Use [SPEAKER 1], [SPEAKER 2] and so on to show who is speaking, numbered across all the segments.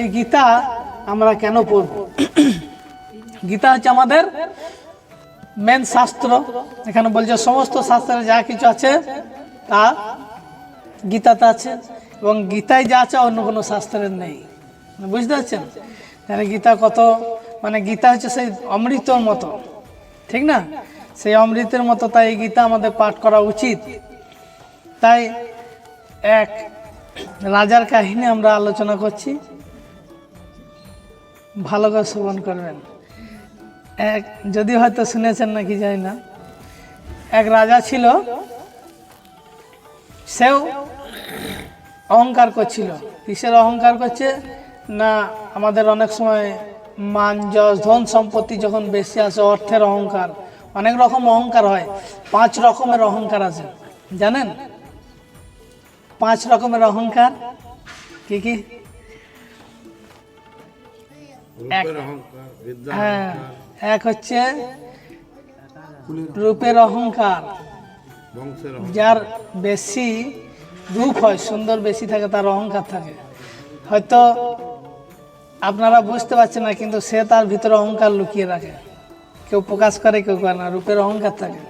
[SPEAKER 1] এই গীতা আমরা কেন পড়ব গীতা হচ্ছে আমাদের মেন শাস্ত্র এখানে বলছে সমস্ত শাস্ত্রে যা কিছু আছে তা গীতাতে আছে এবং গীতায় যা আছে অন্য কোনো শাস্ত্রের নেই বুঝতে পারছেন তাহলে গীতা কত মানে গীতা হচ্ছে সেই অমৃতর মতো ঠিক না সেই অমৃতের মতো তাই এই গীতা আমাদের পাঠ করা উচিত তাই এক রাজার কাহিনী আমরা আলোচনা করছি ভালো কাজ শ্রবণ করবেন এক যদি হয়তো শুনেছেন নাকি জানি না এক রাজা ছিল সেও অহংকার করছিল কিসের অহংকার করছে না আমাদের অনেক সময় মান যশ ধন সম্পত্তি যখন বেশি আসে অর্থের অহংকার অনেক রকম অহংকার হয় পাঁচ রকমের অহংকার আছে জানেন পাঁচ রকমের অহংকার কি কি হ্যাঁ এক হচ্ছে রূপের অহংকার যার বেশি রূপ হয় সুন্দর বেশি থাকে তার অহংকার থাকে হয়তো আপনারা বুঝতে পারছেন না কিন্তু সে তার ভিতরে অহংকার লুকিয়ে রাখে কেউ প্রকাশ করে কেউ করে না রূপের অহংকার থাকে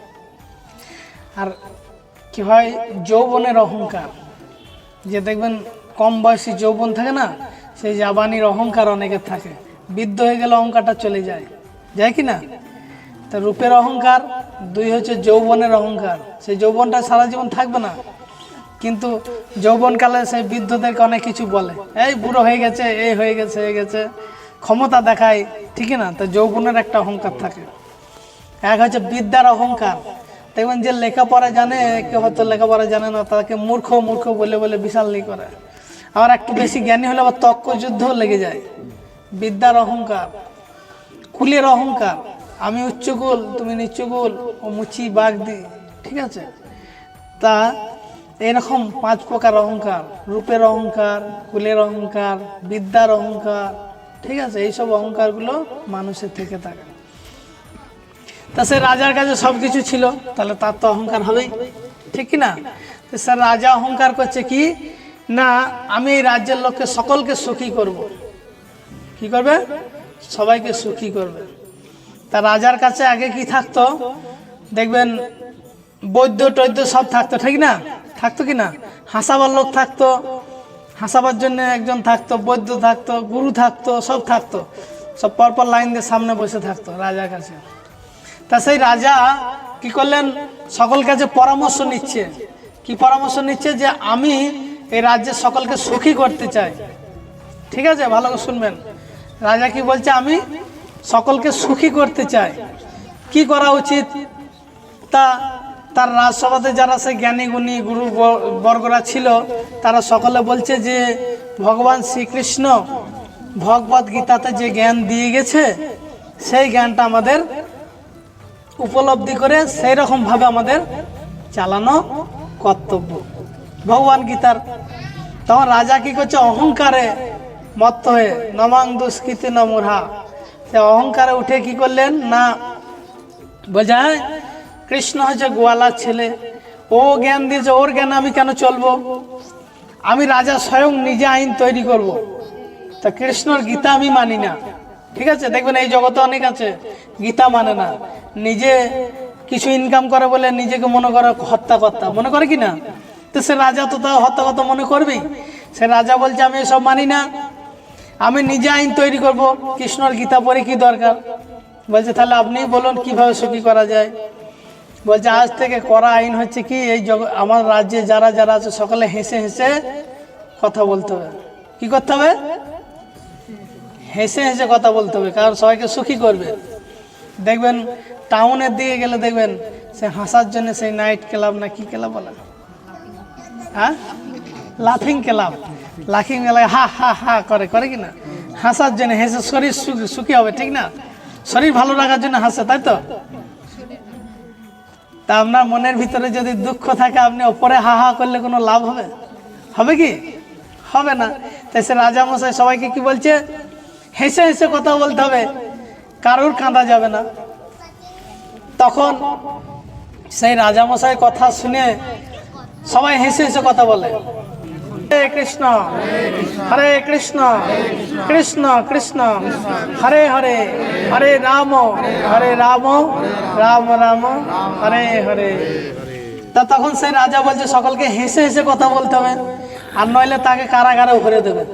[SPEAKER 1] আর কি হয় যৌবনের অহংকার যে দেখবেন কম বয়সী যৌবন থাকে না সেই জাবানির অহংকার অনেকের থাকে বিদ্ধ হয়ে গেলে অহংকারটা চলে যায় যায় কি না তা রূপের অহংকার দুই হচ্ছে যৌবনের অহংকার সেই যৌবনটা সারা জীবন থাকবে না কিন্তু যৌবনকালে সেই বৃদ্ধদেরকে অনেক কিছু বলে এই বুড়ো হয়ে গেছে এই হয়ে গেছে হয়ে গেছে ক্ষমতা দেখায় ঠিকই না তা যৌবনের একটা অহংকার থাকে এক হচ্ছে বিদ্যার অহংকার দেখবেন যে লেখাপড়া জানে কেউ হয়তো লেখাপড়া জানে না তাকে মূর্খ মূর্খ বলে বলে বিশাল নিয়ে করে আবার একটু বেশি জ্ঞানী হলে আবার তক্ক যুদ্ধ লেগে যায় বিদ্যার অহংকার কুলের অহংকার আমি গোল তুমি গোল ও মুচি দি ঠিক আছে তা এরকম পাঁচ প্রকার অহংকার রূপের অহংকার কুলের অহংকার বিদ্যার অহংকার ঠিক আছে এইসব অহংকারগুলো মানুষের থেকে থাকে তা সে রাজার কাছে সব কিছু ছিল তাহলে তার তো অহংকার হবেই ঠিক না তো স্যার রাজা অহংকার করছে কি না আমি এই রাজ্যের লোককে সকলকে সুখী করব। কি করবে সবাইকে সুখী করবে তা রাজার কাছে আগে কি থাকতো দেখবেন বৈদ্য টৈদ্য সব থাকতো ঠিক না থাকতো কি না হাসাবার লোক থাকতো হাসাবার জন্য একজন থাকতো বৈদ্য থাকতো গুরু থাকতো সব থাকতো সব পরপর লাইন দিয়ে সামনে বসে থাকতো রাজার কাছে তা সেই রাজা কি করলেন সকল কাছে পরামর্শ নিচ্ছে কি পরামর্শ নিচ্ছে যে আমি এই রাজ্যের সকলকে সুখী করতে চাই ঠিক আছে ভালো শুনবেন রাজা কি বলছে আমি সকলকে সুখী করতে চাই কি করা উচিত তা তার রাজসভাতে যারা সে জ্ঞানী গুণী গুরু বর্গরা ছিল তারা সকলে বলছে যে ভগবান শ্রীকৃষ্ণ ভগবত গীতাতে যে জ্ঞান দিয়ে গেছে সেই জ্ঞানটা আমাদের উপলব্ধি করে সেই রকমভাবে আমাদের চালানো কর্তব্য ভগবান গীতার তখন রাজা কি করছে অহংকারে মত্ত হয়ে নমাং দুষ্কৃতি নমুরহা সে অহংকারে উঠে কি করলেন না বোঝায় হ্যাঁ, কৃষ্ণ হচ্ছে গোয়ালার ছেলে ও জ্ঞান দিয়েছে ওর জ্ঞান আমি কেন চলবো আমি রাজা স্বয়ং নিজে আইন তৈরি করব। তা কৃষ্ণর গীতা আমি মানি না ঠিক আছে দেখবেন এই জগতে অনেক আছে গীতা মানে না নিজে কিছু ইনকাম করে বলে নিজেকে মনে করে কর্তা মনে করে কি না তো সে রাজা তো তা হত্যাকর্তা মনে করবেই সে রাজা বলছে আমি এসব মানি না আমি নিজে আইন তৈরি করব কৃষ্ণর গীতা পরে কি দরকার বলছে তাহলে আপনি বলুন কিভাবে সুখী করা যায় বলছে আজ থেকে করা আইন হচ্ছে কি এই আমার রাজ্যে যারা যারা আছে সকলে হেসে হেসে কথা বলতে হবে কি করতে হবে হেসে হেসে কথা বলতে হবে কারণ সবাইকে সুখী করবে দেখবেন টাউনের দিকে গেলে দেখবেন সে হাসার জন্য সেই নাইট ক্লাব না কি ক্লাব বলে হ্যাঁ লাফিং ক্লাব লাখি মেলায় হা হা হা করে করে কি না হাসার জন্য হেসে শরীর সুখী হবে ঠিক না শরীর ভালো রাখার জন্য হাসে তাই তো তা আপনার মনের ভিতরে যদি দুঃখ থাকে আপনি ওপরে হা হা করলে কোনো লাভ হবে হবে কি হবে না তাই সে রাজামশাই সবাইকে কি বলছে হেসে হেসে কথা বলতে হবে কারোর কাঁদা যাবে না তখন সেই রাজামশাই কথা শুনে সবাই হেসে হেসে কথা বলে হরে কৃষ্ণ হরে কৃষ্ণ কৃষ্ণ কৃষ্ণ হরে হরে হরে রাম হরে রাম রাম রাম হরে হরে তা তখন সেই রাজা বলছে সকলকে হেসে হেসে কথা বলতে হবে আর নইলে তাকে কারাগারে ভরে দেবে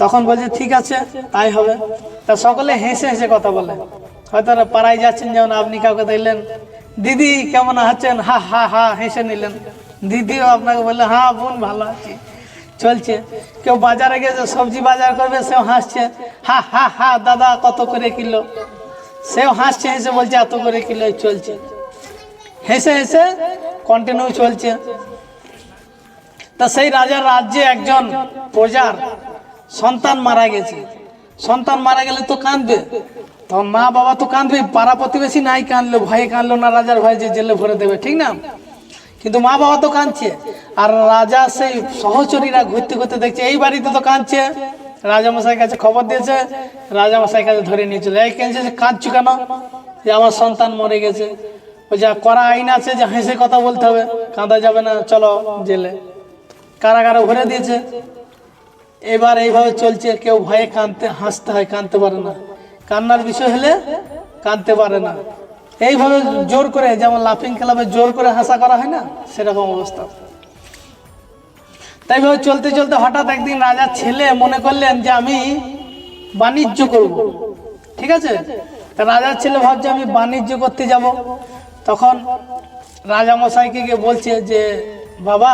[SPEAKER 1] তখন বলছে ঠিক আছে তাই হবে তা সকলে হেসে হেসে কথা বলে হয়তো পাড়ায় যাচ্ছেন যেমন আপনি কাউকে দেখলেন দিদি কেমন আছেন হা হা হা হেসে নিলেন দিদিও আপনাকে বললে হা হ্যাঁ, বোন ভালো আছি চলছে কেউ বাজারে গেছে সবজি বাজার করবে সেও হাসছে হা হা হা দাদা কত করে কিলো সেও হাসছে হেসে বলছে এত করে কিলো চলছে হেসে হেসে কন্টিনিউ চলছে তা সেই রাজার রাজ্যে একজন প্রজার সন্তান মারা গেছে সন্তান মারা গেলে তো কাঁদবে তখন মা বাবা তো কাঁদবে পাড়া প্রতিবেশী নাই কাঁদলো ভয়ে কাঁদলো না রাজার ভয়ে যে জেলে ভরে দেবে ঠিক না কিন্তু মা বাবা তো কাঁদছে আর রাজা সেই সহচরীরা ঘুরতে ঘুরতে দেখছে এই বাড়িতে তো কাঁদছে রাজামশাইয়ের কাছে খবর দিয়েছে রাজামশাইয়ের কাছে ধরে নিয়ে চলে এই কেন যে কাঁদছো কেন যে আমার সন্তান মরে গেছে ওই যা করা আইন আছে যে হেসে কথা বলতে হবে কাঁদা যাবে না চলো জেলে কারাগারে ভরে দিয়েছে এবার এইভাবে চলছে কেউ ভয়ে কাঁদতে হাসতে হয় কাঁদতে পারে না কান্নার বিষয় হলে কাঁদতে পারে না এইভাবে জোর করে যেমন লাফিং ক্লাবে জোর করে হাসা করা হয় না সেরকম অবস্থা তাইভাবে চলতে চলতে হঠাৎ একদিন রাজার ছেলে মনে করলেন যে আমি বাণিজ্য করব ঠিক আছে তা রাজার ছেলে ভাবছে আমি বাণিজ্য করতে যাব তখন রাজা মশাইকে গিয়ে বলছে যে বাবা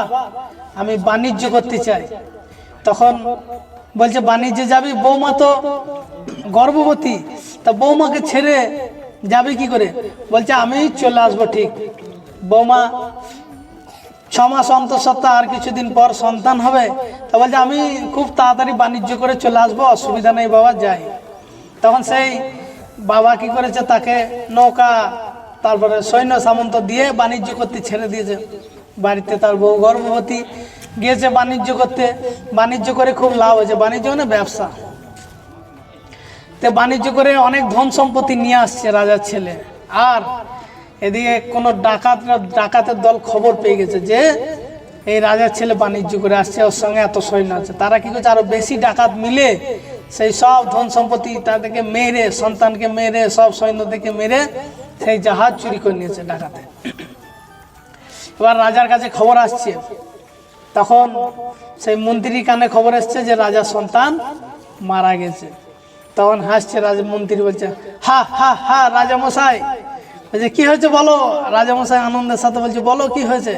[SPEAKER 1] আমি বাণিজ্য করতে চাই তখন বলছে বাণিজ্যে যাবি বৌমা তো গর্ভবতী তা বৌমাকে ছেড়ে যাবে কি করে বলছে আমি চলে আসবো ঠিক বৌমা ছমাস অন্তর অন্তঃসত্ত্বা আর কিছুদিন পর সন্তান হবে তা বলছে আমি খুব তাড়াতাড়ি বাণিজ্য করে চলে আসবো অসুবিধা নেই বাবা যাই তখন সেই বাবা কি করেছে তাকে নৌকা তারপরে সৈন্য সামন্ত দিয়ে বাণিজ্য করতে ছেড়ে দিয়েছে বাড়িতে তার বউ গর্ভবতী গিয়েছে বাণিজ্য করতে বাণিজ্য করে খুব লাভ হয়েছে বাণিজ্য মানে ব্যবসা তে বাণিজ্য করে অনেক ধন সম্পত্তি নিয়ে আসছে রাজার ছেলে আর এদিকে কোনো ডাকাত ডাকাতের দল খবর পেয়ে গেছে যে এই রাজার ছেলে বাণিজ্য করে আসছে ওর সঙ্গে এত সৈন্য আছে তারা কি করছে আরো বেশি ডাকাত মিলে সেই সব ধন সম্পত্তি তাদেরকে মেরে সন্তানকে মেরে সব সৈন্যদেরকে মেরে সেই জাহাজ চুরি করে নিয়েছে ডাকাতে এবার রাজার কাছে খবর আসছে তখন সেই মন্ত্রীর কানে খবর এসছে যে রাজার সন্তান মারা গেছে তখন হাসছে রাজমন্ত্রী বলছে হা হা হা রাজামশাই বলছে কি হয়েছে বলো রাজামশাই আনন্দের সাথে বলছে বলো কি হয়েছে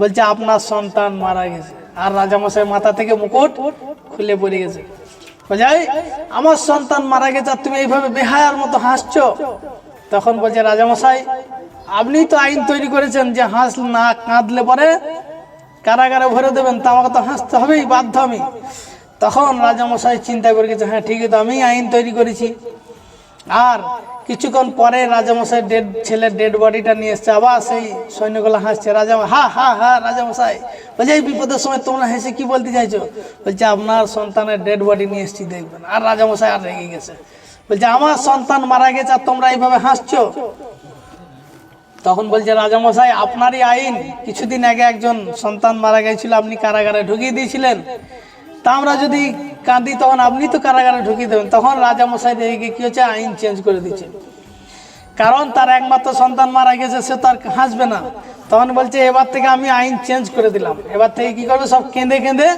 [SPEAKER 1] বলছে আপনার সন্তান মারা গেছে আর রাজামশাই মাথা থেকে মুকুট খুলে পড়ে গেছে বোঝাই আমার সন্তান মারা গেছে আর তুমি এইভাবে বেহায়ার মতো হাসছো তখন বলছে রাজামশাই আপনি তো আইন তৈরি করেছেন যে হাঁস না কাঁদলে পরে কারাগারে ভরে দেবেন তো আমাকে তো হাসতে হবেই বাধ্য আমি তখন রাজামশাই চিন্তা করে গেছে হ্যাঁ ঠিক তো আমি আইন তৈরি করেছি আর কিছুক্ষণ পরে রাজামশাই ডেড ছেলের ডেড বডিটা নিয়ে এসছে আবার সেই সৈন্যগুলো হাসছে রাজা হা হা হা রাজামশাই বলছে এই বিপদের সময় তোমরা হেসে কি বলতে চাইছো বলছে আপনার সন্তানের ডেড বডি নিয়ে এসছি দেখবেন আর রাজামশাই আর রেগে গেছে বলছে আমার সন্তান মারা গেছে আর তোমরা এইভাবে হাসছো তখন বলছে রাজামশাই আপনারই আইন কিছুদিন আগে একজন সন্তান মারা গেছিল আপনি কারাগারে ঢুকিয়ে দিয়েছিলেন তা আমরা যদি কাঁদি তখন আপনি তো কারাগারে ঢুকিয়ে দেবেন তখন রাজা মশাই দেখে কী হচ্ছে আইন চেঞ্জ করে দিচ্ছে কারণ তার একমাত্র সন্তান মারা গেছে সে তার হাসবে না তখন বলছে এবার থেকে আমি আইন চেঞ্জ করে দিলাম এবার থেকে কি করবে সব কেঁদে কেঁদে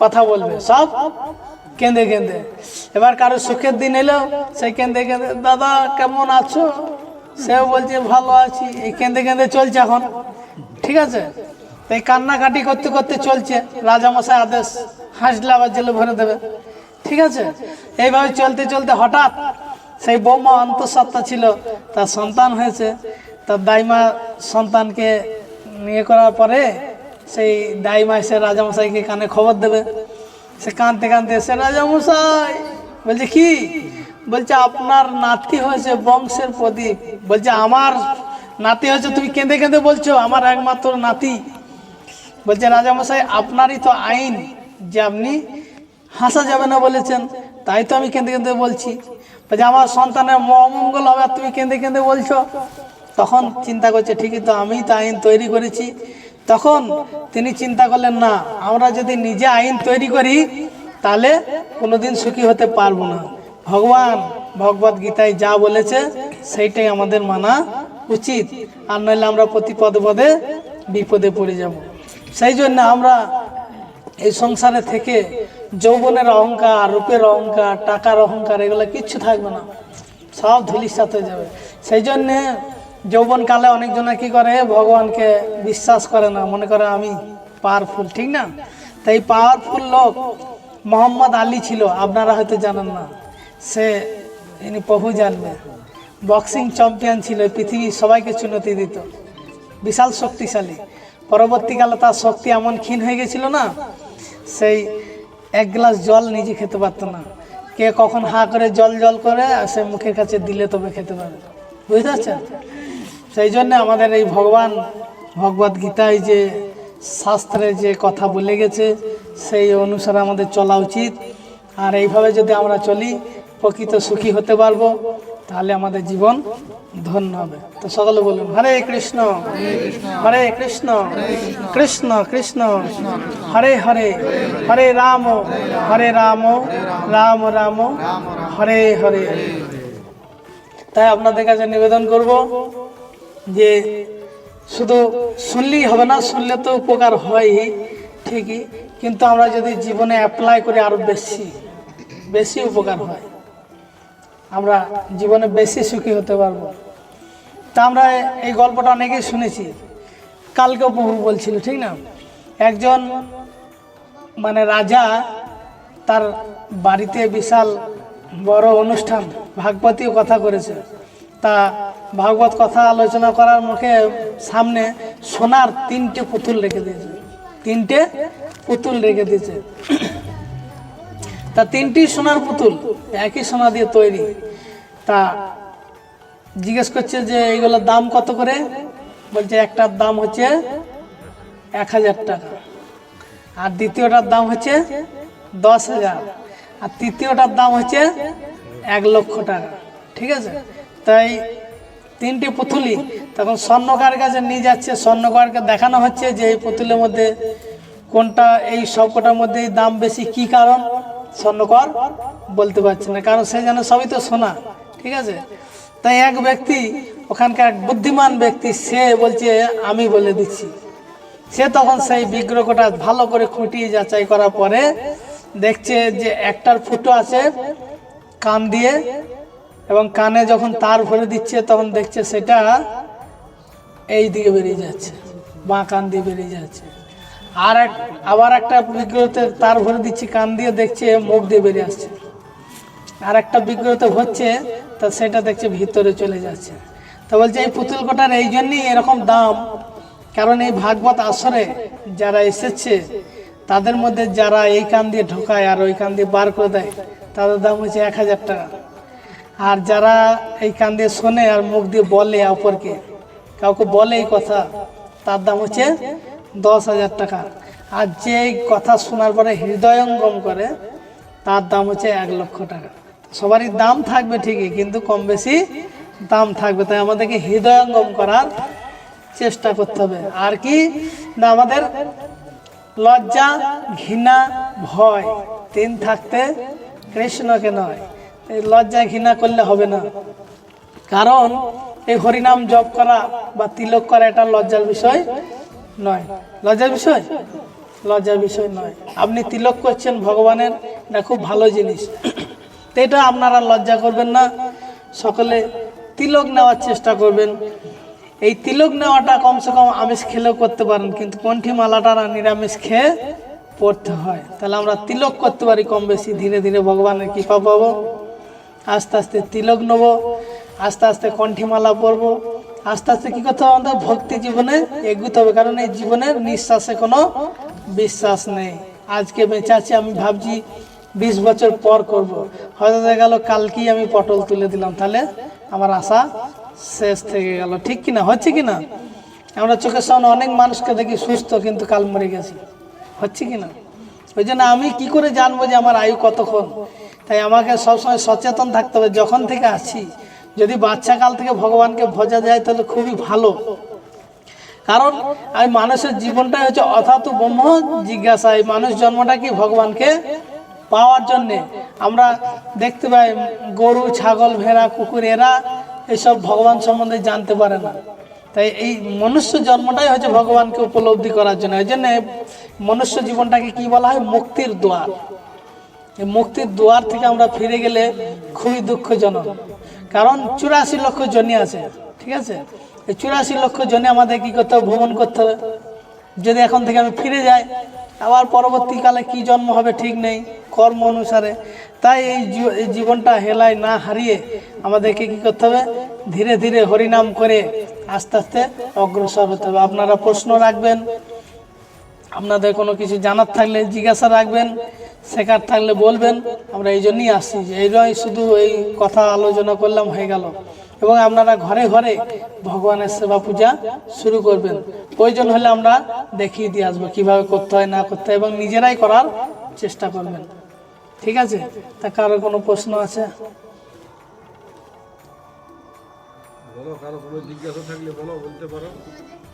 [SPEAKER 1] কথা বলবে সব কেঁদে কেঁদে এবার কারো সুখের দিন এলেও সে কেঁদে কেঁদে দাদা কেমন আছো সেও বলছে ভালো আছি এই কেঁদে কেঁদে চলছে এখন ঠিক আছে তাই কান্নাকাটি করতে করতে চলছে রাজামশাই আদেশ হাসলে আবার জেলে ভরে দেবে ঠিক আছে এইভাবে চলতে চলতে হঠাৎ সেই বৌমা অন্তঃসত্ত্বা ছিল তার সন্তান হয়েছে তার দাইমা সন্তানকে নিয়ে করার পরে সেই দাইমা এসে রাজামশাইকে কানে খবর দেবে সে কানতে কানতে এসে রাজামশাই বলছে কি বলছে আপনার নাতি হয়েছে বংশের প্রদীপ বলছে আমার নাতি হয়েছে তুমি কেঁদে কেঁদে বলছো আমার একমাত্র নাতি বলছে রাজামশাই আচ্ছা আপনারই তো আইন যে আপনি হাসা যাবে না বলেছেন তাই তো আমি কেঁদে কেঁদে বলছি যে আমার সন্তানের মঙ্গল হবে আর তুমি কেঁদে কেঁদে বলছো তখন চিন্তা করছে ঠিকই তো আমি তো আইন তৈরি করেছি তখন তিনি চিন্তা করলেন না আমরা যদি নিজে আইন তৈরি করি তাহলে কোনোদিন সুখী হতে পারবো না ভগবান ভগবত গীতায় যা বলেছে সেইটাই আমাদের মানা উচিত আর নইলে আমরা প্রতি পদে পদে বিপদে পড়ে যাবো সেই জন্য আমরা এই সংসারে থেকে যৌবনের অহংকার রূপের অহংকার টাকার অহংকার এগুলো কিচ্ছু থাকবে না সব ধুলির সাথে যাবে সেই জন্যে যৌবনকালে অনেকজনে কি করে ভগবানকে বিশ্বাস করে না মনে করে আমি পাওয়ারফুল ঠিক না তাই পাওয়ারফুল লোক মোহাম্মদ আলী ছিল আপনারা হয়তো জানেন না সে ইনি প্রভু জানবে বক্সিং চ্যাম্পিয়ন ছিল পৃথিবীর সবাইকে চুনতি দিত বিশাল শক্তিশালী পরবর্তীকালে তার শক্তি এমন ক্ষীণ হয়ে গেছিল না সেই এক গ্লাস জল নিজে খেতে পারত না কে কখন হা করে জল জল করে সে মুখের কাছে দিলে তবে খেতে পারে বুঝতে পারছেন সেই জন্য আমাদের এই ভগবান ভগবত গীতায় যে শাস্ত্রে যে কথা বলে গেছে সেই অনুসারে আমাদের চলা উচিত আর এইভাবে যদি আমরা চলি প্রকৃত সুখী হতে পারবো তাহলে আমাদের জীবন ধন্য হবে তো সকলে বলুন হরে কৃষ্ণ হরে কৃষ্ণ কৃষ্ণ কৃষ্ণ হরে হরে হরে রাম হরে রাম রাম রাম হরে হরে তাই আপনাদের কাছে নিবেদন করব যে শুধু শুনলেই হবে না শুনলে তো উপকার হয় ঠিকই কিন্তু আমরা যদি জীবনে অ্যাপ্লাই করি আরও বেশি বেশি উপকার হয় আমরা জীবনে বেশি সুখী হতে পারব তা আমরা এই গল্পটা অনেকেই শুনেছি কালকেও প্রভু বলছিল ঠিক না একজন মানে রাজা তার বাড়িতে বিশাল বড় অনুষ্ঠান ভাগবতীয় কথা করেছে তা ভাগবত কথা আলোচনা করার মুখে সামনে সোনার তিনটে পুতুল রেখে দিয়েছে তিনটে পুতুল রেখে দিয়েছে তা তিনটি সোনার পুতুল একই সোনা দিয়ে তৈরি তা জিজ্ঞেস করছে যে এগুলোর দাম কত করে বলছে একটার দাম হচ্ছে এক হাজার টাকা আর দ্বিতীয়টার দাম হচ্ছে দশ হাজার আর তৃতীয়টার দাম হচ্ছে এক লক্ষ টাকা ঠিক আছে তাই তিনটি পুতুলি তখন স্বর্ণকার কাছে নিয়ে যাচ্ছে স্বর্ণকারকে দেখানো হচ্ছে যে এই পুতুলের মধ্যে কোনটা এই সবকটার মধ্যে দাম বেশি কি কারণ স্বর্ণকর বলতে পারছে না কারণ সে যেন সবই তো সোনা ঠিক আছে তাই এক ব্যক্তি ওখানকার এক বুদ্ধিমান ব্যক্তি সে বলছে আমি বলে দিচ্ছি সে তখন সেই বিগ্রহটা ভালো করে খুঁটিয়ে যাচাই করার পরে দেখছে যে একটার ফুটো আছে কান দিয়ে এবং কানে যখন তার ভরে দিচ্ছে তখন দেখছে সেটা এই দিকে বেরিয়ে যাচ্ছে বাঁ কান দিয়ে বেরিয়ে যাচ্ছে আর এক আবার একটা বিগ্রহতে তার ভরে দিচ্ছি কান দিয়ে দেখছে মুখ দিয়ে বেরিয়ে আসছে আর একটা বিগ্রহতে হচ্ছে তা সেটা দেখছে ভিতরে চলে যাচ্ছে তো বলছে এই পুতুল কটার এই জন্যই এরকম দাম কারণ এই ভাগবত আসরে যারা এসেছে তাদের মধ্যে যারা এই কান দিয়ে ঢোকায় আর ওই কান দিয়ে বার করে দেয় তাদের দাম হচ্ছে এক হাজার টাকা আর যারা এই কান দিয়ে শোনে আর মুখ দিয়ে বলে অপরকে কাউকে বলে এই কথা তার দাম হচ্ছে দশ হাজার টাকা আর যে কথা শোনার পরে হৃদয়ঙ্গম করে তার দাম হচ্ছে এক লক্ষ টাকা সবারই দাম থাকবে ঠিকই কিন্তু কম বেশি দাম থাকবে তাই আমাদেরকে হৃদয়ঙ্গম করার চেষ্টা করতে হবে আর কি না আমাদের লজ্জা ঘৃণা ভয় তিন থাকতে কৃষ্ণকে নয় এই লজ্জা ঘৃণা করলে হবে না কারণ এই হরিনাম জপ করা বা তিলক করা এটা লজ্জার বিষয় নয় লজ্জার বিষয় লজ্জার বিষয় নয় আপনি তিলক করছেন ভগবানের এটা খুব ভালো জিনিস তো এটা আপনারা লজ্জা করবেন না সকলে তিলক নেওয়ার চেষ্টা করবেন এই তিলক নেওয়াটা কমসে কম আমিষ খেলেও করতে পারেন কিন্তু কণ্ঠি মালাটা নিরামিষ খেয়ে পড়তে হয় তাহলে আমরা তিলক করতে পারি কম বেশি ধীরে ধীরে ভগবানের কৃপা পাবো আস্তে আস্তে তিলক নেবো আস্তে আস্তে কণ্ঠিমালা পরবো আস্তে আস্তে কি করতে হবে আমাদের ভক্তি জীবনে এগুতে হবে কারণ এই জীবনের নিঃশ্বাসে কোনো বিশ্বাস নেই আজকে বেঁচে আছি আমি ভাবছি বিশ বছর পর করব। হয়তো দেখা গেল কালকেই আমি পটল তুলে দিলাম তাহলে আমার আশা শেষ থেকে গেল ঠিক কিনা হচ্ছে কি না আমরা চোখের সামনে অনেক মানুষকে দেখি সুস্থ কিন্তু কাল মরে গেছি হচ্ছে কি না ওই জন্য আমি কি করে জানবো যে আমার আয়ু কতক্ষণ তাই আমাকে সবসময় সচেতন থাকতে হবে যখন থেকে আছি যদি বাচ্চাকাল থেকে ভগবানকে ভজা যায় তাহলে খুবই ভালো কারণ আমি মানুষের জীবনটাই হচ্ছে অথাৎ ব্রহ্ম জিজ্ঞাসা মানুষ জন্মটা কি ভগবানকে পাওয়ার জন্যে আমরা দেখতে পাই গরু ছাগল ভেড়া কুকুর এরা এইসব ভগবান সম্বন্ধে জানতে পারে না তাই এই মনুষ্য জন্মটাই হচ্ছে ভগবানকে উপলব্ধি করার জন্য এই জন্যে মনুষ্য জীবনটাকে কি বলা হয় মুক্তির দোয়ার মুক্তির দুয়ার থেকে আমরা ফিরে গেলে খুবই দুঃখজনক কারণ চুরাশি লক্ষ জনি আছে ঠিক আছে এই চুরাশি লক্ষ জনে আমাদের কী করতে হবে ভ্রমণ করতে হবে যদি এখন থেকে আমি ফিরে যাই আবার পরবর্তীকালে কি জন্ম হবে ঠিক নেই কর্ম অনুসারে তাই এই জীবনটা হেলায় না হারিয়ে আমাদেরকে কি করতে হবে ধীরে ধীরে হরিনাম করে আস্তে আস্তে অগ্রসর হতে হবে আপনারা প্রশ্ন রাখবেন আপনাদের কোনো কিছু জানার থাকলে জিজ্ঞাসা রাখবেন শেখার থাকলে বলবেন আমরা এই জন্যই আসছি এই নয় শুধু এই কথা আলোচনা করলাম হয়ে গেল এবং আপনারা ঘরে ঘরে ভগবানের সেবা পূজা শুরু করবেন প্রয়োজন হলে আমরা দেখিয়ে দিয়ে আসবো কীভাবে করতে হয় না করতে হয় এবং নিজেরাই করার চেষ্টা করবেন ঠিক আছে তা কারো কোনো প্রশ্ন আছে কারো কোনো জিজ্ঞাসা থাকলে বলো বলতে পারো